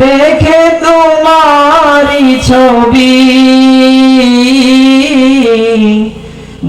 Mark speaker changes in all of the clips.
Speaker 1: দেখে তোমারি ছবি।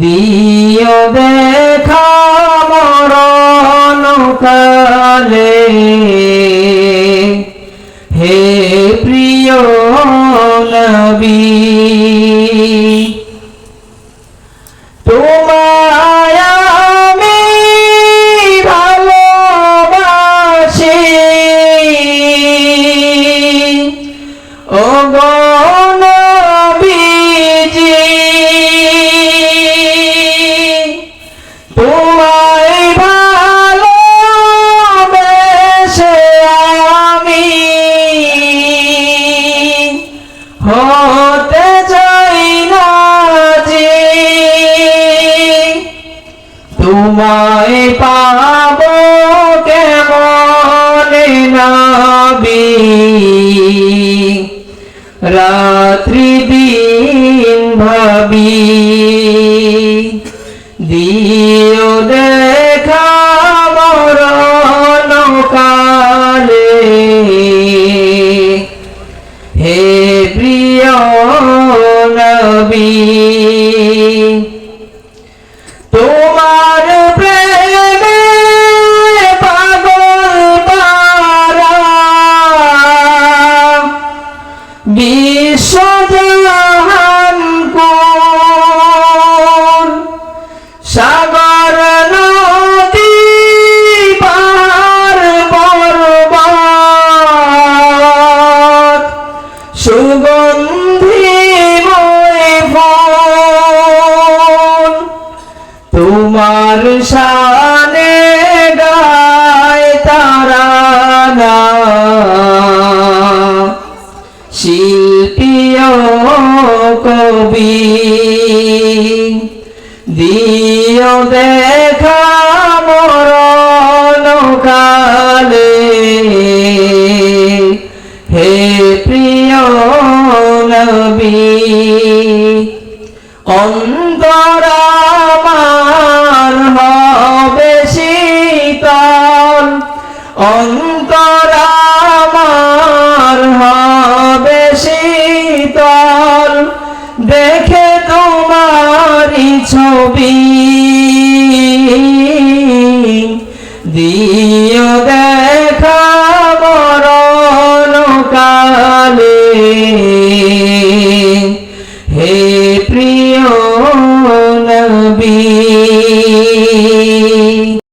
Speaker 1: দিও দেখা মরণ কালে হে প্রিয় নবী। পাব কেমন নাবি? রাত্রি দিন ভাবি। দিও দেখা মরণ কালে। হে প্রিয় নবী। বিশ্বজাহান কোন সাগর নদী পার পর্বত। সুগন্ধিময় ফল তোমার শানে গায় তারা না। কবি। দিও দেখা মরণ কালে। হে প্রিয় নবী অন্তর আমার হবে শীতল। অন্তর দেখে তোমার ছবি। দিও দেখা বড় কালে।